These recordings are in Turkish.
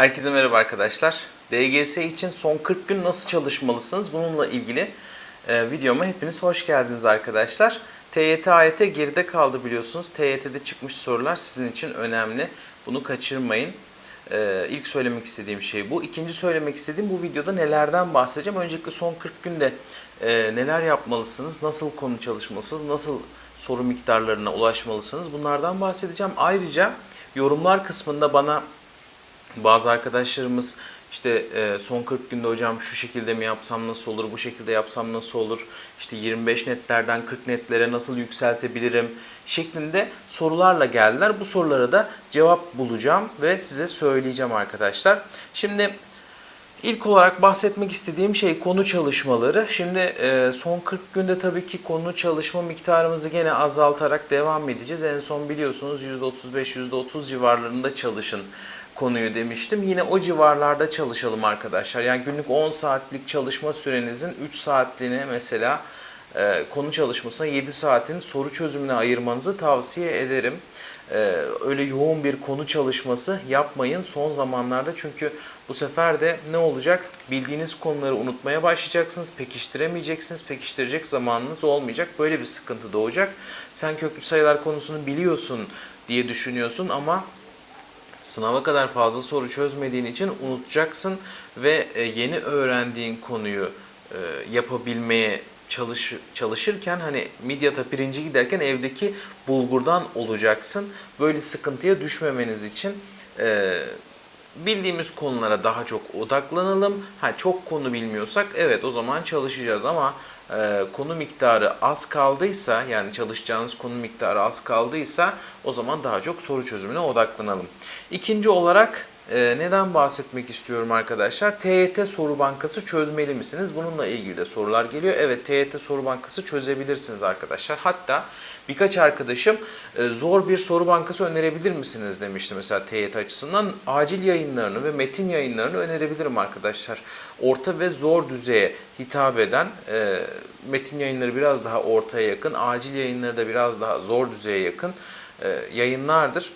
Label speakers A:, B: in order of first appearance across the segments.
A: Herkese merhaba arkadaşlar. DGS için son 40 gün nasıl çalışmalısınız? Bununla ilgili e, videoma hepiniz hoş geldiniz arkadaşlar. TYT AYT geride kaldı biliyorsunuz. TYT'de çıkmış sorular sizin için önemli. Bunu kaçırmayın. E, ilk söylemek istediğim şey bu. İkinci söylemek istediğim bu videoda nelerden bahsedeceğim. Öncelikle son 40 günde e, neler yapmalısınız? Nasıl konu çalışmalısınız? Nasıl soru miktarlarına ulaşmalısınız? Bunlardan bahsedeceğim. Ayrıca yorumlar kısmında bana bazı arkadaşlarımız işte e, son 40 günde hocam şu şekilde mi yapsam nasıl olur, bu şekilde yapsam nasıl olur, işte 25 netlerden 40 netlere nasıl yükseltebilirim şeklinde sorularla geldiler. Bu sorulara da cevap bulacağım ve size söyleyeceğim arkadaşlar. Şimdi İlk olarak bahsetmek istediğim şey konu çalışmaları. Şimdi e, son 40 günde tabii ki konu çalışma miktarımızı gene azaltarak devam edeceğiz. En son biliyorsunuz %35, %30 civarlarında çalışın konuyu demiştim. Yine o civarlarda çalışalım arkadaşlar. Yani günlük 10 saatlik çalışma sürenizin 3 saatliğine mesela e, konu çalışmasına 7 saatin soru çözümüne ayırmanızı tavsiye ederim. E, öyle yoğun bir konu çalışması yapmayın son zamanlarda çünkü bu sefer de ne olacak? Bildiğiniz konuları unutmaya başlayacaksınız, pekiştiremeyeceksiniz, pekiştirecek zamanınız olmayacak. Böyle bir sıkıntı doğacak. Sen köklü sayılar konusunu biliyorsun diye düşünüyorsun ama sınava kadar fazla soru çözmediğin için unutacaksın ve e, yeni öğrendiğin konuyu e, yapabilmeye çalış, çalışırken hani midyata pirinci giderken evdeki bulgurdan olacaksın. Böyle sıkıntıya düşmemeniz için e, bildiğimiz konulara daha çok odaklanalım. Ha çok konu bilmiyorsak evet o zaman çalışacağız ama e, konu miktarı az kaldıysa yani çalışacağınız konu miktarı az kaldıysa o zaman daha çok soru çözümüne odaklanalım. İkinci olarak e, neden bahsetmek istiyorum arkadaşlar? TYT soru bankası çözmeli misiniz? Bununla ilgili de sorular geliyor. Evet TYT soru bankası çözebilirsiniz arkadaşlar. Hatta birkaç arkadaşım e, zor bir soru bankası önerebilir misiniz demişti mesela TYT açısından. Acil yayınlarını ve metin yayınlarını önerebilirim arkadaşlar. Orta ve zor düzeye hitap eden e, metin yayınları biraz daha ortaya yakın, acil yayınları da biraz daha zor düzeye yakın e, yayınlardır.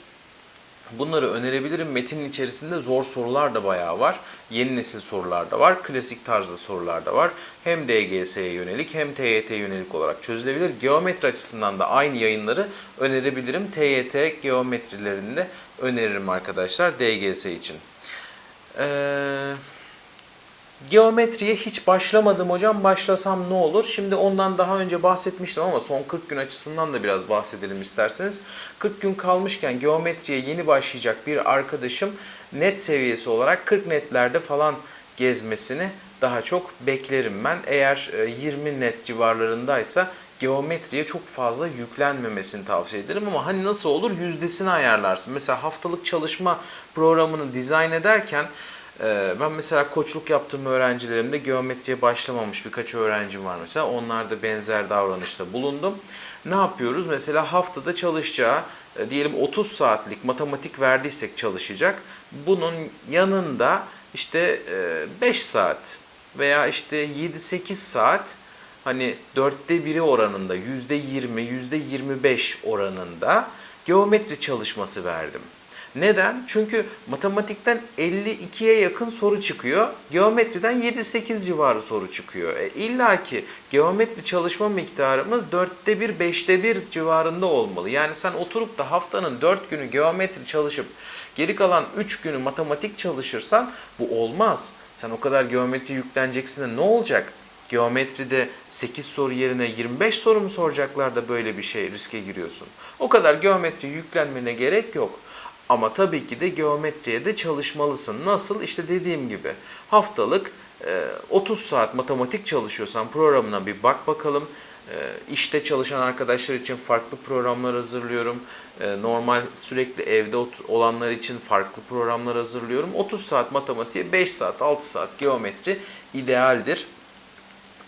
A: Bunları önerebilirim. Metinin içerisinde zor sorular da bayağı var. Yeni nesil sorular da var. Klasik tarzda sorular da var. Hem DGS'ye yönelik hem TYT'ye yönelik olarak çözülebilir. Geometri açısından da aynı yayınları önerebilirim. TYT geometrilerini de öneririm arkadaşlar DGS için. Eee... Geometriye hiç başlamadım hocam. Başlasam ne olur? Şimdi ondan daha önce bahsetmiştim ama son 40 gün açısından da biraz bahsedelim isterseniz. 40 gün kalmışken geometriye yeni başlayacak bir arkadaşım net seviyesi olarak 40 netlerde falan gezmesini daha çok beklerim ben. Eğer 20 net civarlarındaysa geometriye çok fazla yüklenmemesini tavsiye ederim ama hani nasıl olur yüzdesini ayarlarsın. Mesela haftalık çalışma programını dizayn ederken ben mesela koçluk yaptığım öğrencilerimde geometriye başlamamış birkaç öğrencim var mesela. Onlarda benzer davranışta bulundum. Ne yapıyoruz? Mesela haftada çalışacağı e, diyelim 30 saatlik matematik verdiysek çalışacak. Bunun yanında işte 5 e, saat veya işte 7-8 saat hani dörtte biri oranında yüzde 20, yüzde 25 oranında geometri çalışması verdim. Neden? Çünkü matematikten 52'ye yakın soru çıkıyor. Geometriden 7-8 civarı soru çıkıyor. E, İlla ki geometri çalışma miktarımız 4'te 1, 5'te 1 civarında olmalı. Yani sen oturup da haftanın 4 günü geometri çalışıp geri kalan 3 günü matematik çalışırsan bu olmaz. Sen o kadar geometri yükleneceksin de ne olacak? Geometride 8 soru yerine 25 soru mu soracaklar da böyle bir şey riske giriyorsun? O kadar geometri yüklenmene gerek yok. Ama tabii ki de geometriye de çalışmalısın. Nasıl? İşte dediğim gibi haftalık 30 e, saat matematik çalışıyorsan programına bir bak bakalım. E, işte çalışan arkadaşlar için farklı programlar hazırlıyorum. E, normal sürekli evde olanlar için farklı programlar hazırlıyorum. 30 saat matematiğe 5 saat 6 saat geometri idealdir.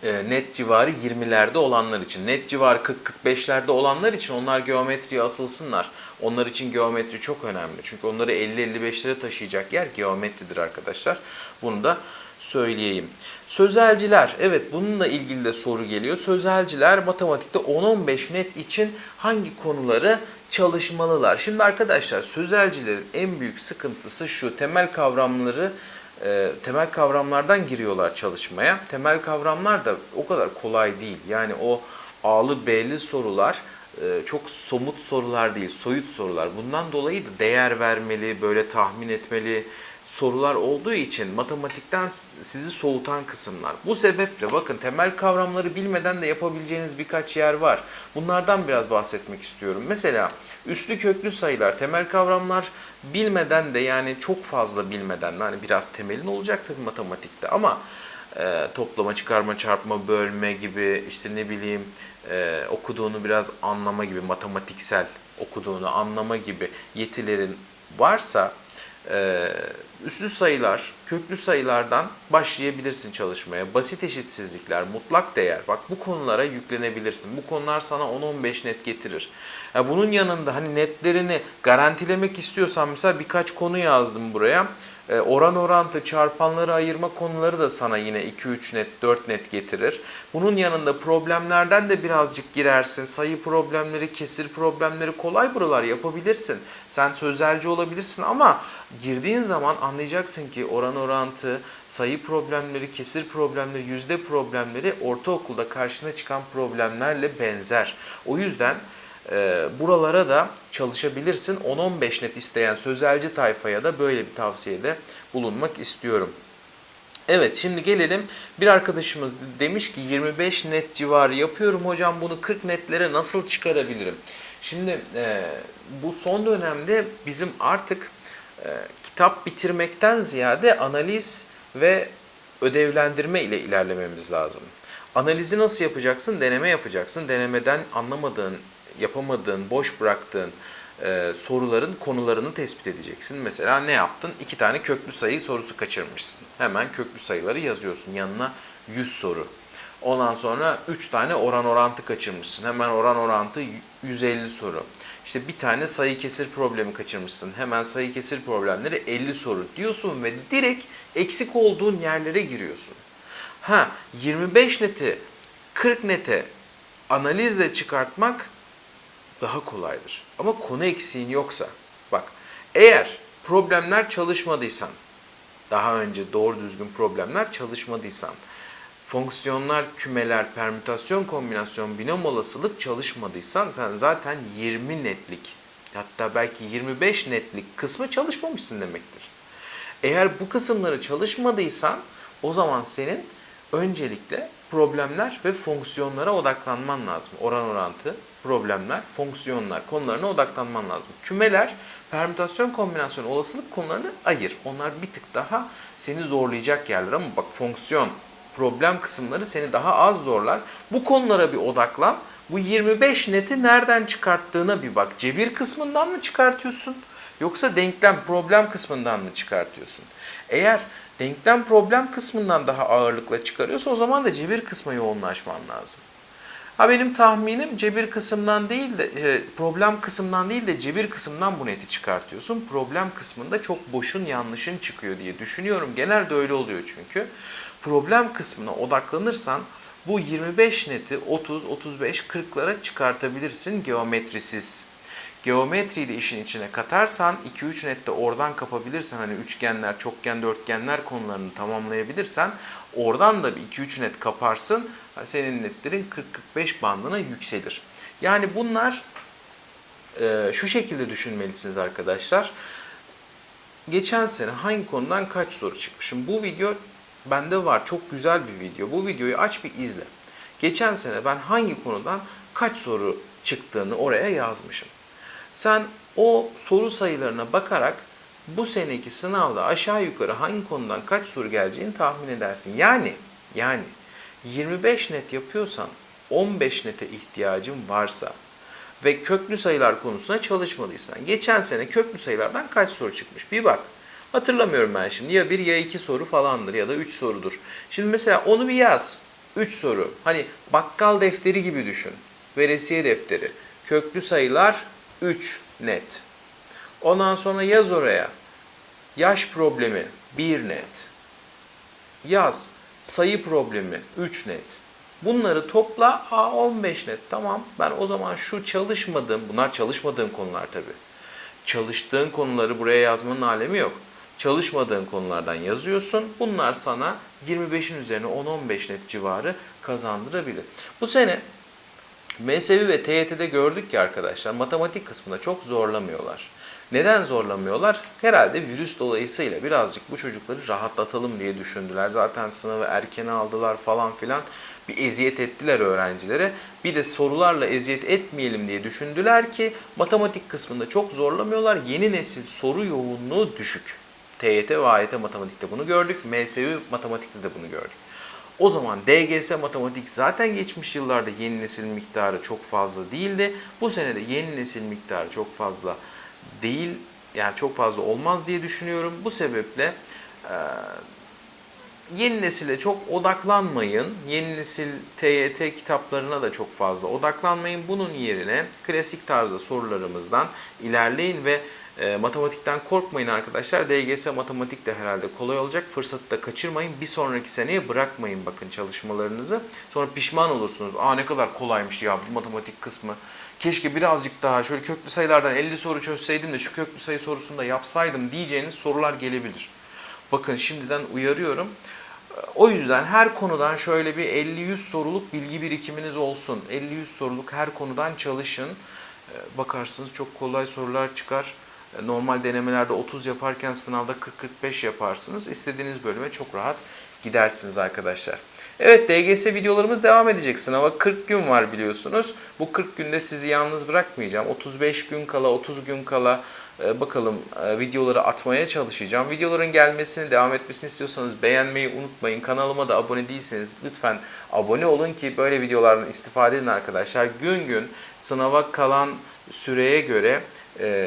A: E, net civarı 20'lerde olanlar için, net civarı 40-45'lerde olanlar için onlar geometriye asılsınlar. Onlar için geometri çok önemli. Çünkü onları 50-55'lere taşıyacak yer geometridir arkadaşlar. Bunu da söyleyeyim. Sözelciler, evet bununla ilgili de soru geliyor. Sözelciler matematikte 10-15 net için hangi konuları çalışmalılar? Şimdi arkadaşlar sözelcilerin en büyük sıkıntısı şu. Temel kavramları e, temel kavramlardan giriyorlar çalışmaya. Temel kavramlar da o kadar kolay değil. Yani o A'lı B'li sorular e, çok somut sorular değil, soyut sorular. Bundan dolayı da değer vermeli, böyle tahmin etmeli sorular olduğu için matematikten sizi soğutan kısımlar. Bu sebeple bakın temel kavramları bilmeden de yapabileceğiniz birkaç yer var. Bunlardan biraz bahsetmek istiyorum. Mesela üslü köklü sayılar, temel kavramlar bilmeden de yani çok fazla bilmeden de hani biraz temelin olacak tabii matematikte ama e, toplama, çıkarma, çarpma, bölme gibi işte ne bileyim e, okuduğunu biraz anlama gibi matematiksel okuduğunu anlama gibi yetilerin varsa üslü sayılar, köklü sayılardan başlayabilirsin çalışmaya. Basit eşitsizlikler, mutlak değer. Bak bu konulara yüklenebilirsin. Bu konular sana 10-15 net getirir. Ya bunun yanında hani netlerini garantilemek istiyorsan mesela birkaç konu yazdım buraya. E, oran orantı, çarpanları ayırma konuları da sana yine 2-3 net, 4 net getirir. Bunun yanında problemlerden de birazcık girersin. Sayı problemleri, kesir problemleri kolay buralar yapabilirsin. Sen sözelci olabilirsin ama girdiğin zaman anlayacaksın ki oran orantı, sayı problemleri, kesir problemleri, yüzde problemleri ortaokulda karşına çıkan problemlerle benzer. O yüzden e, buralara da çalışabilirsin. 10-15 net isteyen sözelci tayfaya da böyle bir tavsiyede bulunmak istiyorum. Evet şimdi gelelim bir arkadaşımız demiş ki 25 net civarı yapıyorum hocam bunu 40 netlere nasıl çıkarabilirim? Şimdi e, bu son dönemde bizim artık e, kitap bitirmekten ziyade analiz ve ödevlendirme ile ilerlememiz lazım. Analizi nasıl yapacaksın? Deneme yapacaksın. Denemeden anlamadığın yapamadığın, boş bıraktığın e, soruların konularını tespit edeceksin. Mesela ne yaptın? İki tane köklü sayı sorusu kaçırmışsın. Hemen köklü sayıları yazıyorsun. Yanına 100 soru. Ondan sonra 3 tane oran orantı kaçırmışsın. Hemen oran orantı 150 soru. İşte bir tane sayı kesir problemi kaçırmışsın. Hemen sayı kesir problemleri 50 soru diyorsun ve direkt eksik olduğun yerlere giriyorsun. Ha 25 neti 40 nete analizle çıkartmak daha kolaydır. Ama konu eksiğin yoksa, bak eğer problemler çalışmadıysan, daha önce doğru düzgün problemler çalışmadıysan, fonksiyonlar, kümeler, permütasyon, kombinasyon, binom olasılık çalışmadıysan sen zaten 20 netlik, hatta belki 25 netlik kısmı çalışmamışsın demektir. Eğer bu kısımları çalışmadıysan o zaman senin öncelikle problemler ve fonksiyonlara odaklanman lazım. Oran orantı, problemler, fonksiyonlar konularına odaklanman lazım. Kümeler, permütasyon, kombinasyon, olasılık konularını ayır. Onlar bir tık daha seni zorlayacak yerler ama bak fonksiyon, problem kısımları seni daha az zorlar. Bu konulara bir odaklan. Bu 25 neti nereden çıkarttığına bir bak. Cebir kısmından mı çıkartıyorsun? Yoksa denklem, problem kısmından mı çıkartıyorsun? Eğer denklem problem kısmından daha ağırlıkla çıkarıyorsa o zaman da cebir kısma yoğunlaşman lazım. Ha benim tahminim cebir kısımdan değil de e, problem kısımdan değil de cebir kısımdan bu neti çıkartıyorsun. Problem kısmında çok boşun yanlışın çıkıyor diye düşünüyorum. Genelde öyle oluyor çünkü. Problem kısmına odaklanırsan bu 25 neti 30, 35, 40'lara çıkartabilirsin geometrisiz. Geometriyi de işin içine katarsan 2-3 nette oradan kapabilirsen hani üçgenler, çokgen, dörtgenler konularını tamamlayabilirsen oradan da bir 2-3 net kaparsın. Senin netlerin 40-45 bandına yükselir. Yani bunlar e, şu şekilde düşünmelisiniz arkadaşlar. Geçen sene hangi konudan kaç soru çıkmışım? Bu video bende var. Çok güzel bir video. Bu videoyu aç bir izle. Geçen sene ben hangi konudan kaç soru çıktığını oraya yazmışım. Sen o soru sayılarına bakarak bu seneki sınavda aşağı yukarı hangi konudan kaç soru geleceğini tahmin edersin. Yani yani 25 net yapıyorsan 15 nete ihtiyacın varsa ve köklü sayılar konusunda çalışmadıysan geçen sene köklü sayılardan kaç soru çıkmış bir bak. Hatırlamıyorum ben şimdi ya bir ya iki soru falandır ya da üç sorudur. Şimdi mesela onu bir yaz. Üç soru. Hani bakkal defteri gibi düşün. Veresiye defteri. Köklü sayılar 3 net. Ondan sonra yaz oraya. Yaş problemi 1 net. yaz. Sayı problemi 3 net. Bunları topla a 15 net. Tamam ben o zaman şu çalışmadığım, bunlar çalışmadığım konular tabii. Çalıştığın konuları buraya yazmanın alemi yok. Çalışmadığın konulardan yazıyorsun. Bunlar sana 25'in üzerine 10-15 net civarı kazandırabilir. Bu sene MSV ve TYT'de gördük ki arkadaşlar matematik kısmında çok zorlamıyorlar. Neden zorlamıyorlar? Herhalde virüs dolayısıyla birazcık bu çocukları rahatlatalım diye düşündüler. Zaten sınavı erkene aldılar falan filan. Bir eziyet ettiler öğrencilere. Bir de sorularla eziyet etmeyelim diye düşündüler ki matematik kısmında çok zorlamıyorlar. Yeni nesil soru yoğunluğu düşük. TYT ve AYT matematikte bunu gördük. MSU matematikte de bunu gördük. O zaman DGS matematik zaten geçmiş yıllarda yeni nesil miktarı çok fazla değildi. Bu sene de yeni nesil miktarı çok fazla değil. Yani çok fazla olmaz diye düşünüyorum. Bu sebeple e, yeni nesile çok odaklanmayın. Yeni nesil TYT kitaplarına da çok fazla odaklanmayın. Bunun yerine klasik tarzda sorularımızdan ilerleyin ve e, matematikten korkmayın arkadaşlar. DGS matematik de herhalde kolay olacak. Fırsatı da kaçırmayın. Bir sonraki seneye bırakmayın bakın çalışmalarınızı. Sonra pişman olursunuz. Aa ne kadar kolaymış ya bu matematik kısmı. Keşke birazcık daha şöyle köklü sayılardan 50 soru çözseydim de şu köklü sayı sorusunu da yapsaydım diyeceğiniz sorular gelebilir. Bakın şimdiden uyarıyorum. O yüzden her konudan şöyle bir 50-100 soruluk bilgi birikiminiz olsun. 50-100 soruluk her konudan çalışın. Ee, Bakarsınız çok kolay sorular çıkar. Ee, Normal denemelerde 30 yaparken sınavda 40-45 yaparsınız. İstediğiniz bölüme çok rahat gidersiniz arkadaşlar. Evet DGS videolarımız devam edecek. Sınava 40 gün var biliyorsunuz. Bu 40 günde sizi yalnız bırakmayacağım. 35 gün kala, 30 gün kala e, bakalım e, videoları atmaya çalışacağım. Videoların gelmesini, devam etmesini istiyorsanız beğenmeyi unutmayın. Kanalıma da abone değilseniz lütfen abone olun ki böyle videolardan istifade edin arkadaşlar. Gün gün sınava kalan süreye göre e,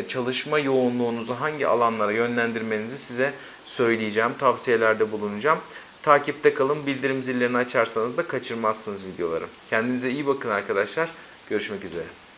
A: çalışma yoğunluğunuzu hangi alanlara yönlendirmenizi size söyleyeceğim. Tavsiyelerde bulunacağım. Takipte kalın. Bildirim zillerini açarsanız da kaçırmazsınız videoları. Kendinize iyi bakın arkadaşlar. Görüşmek üzere.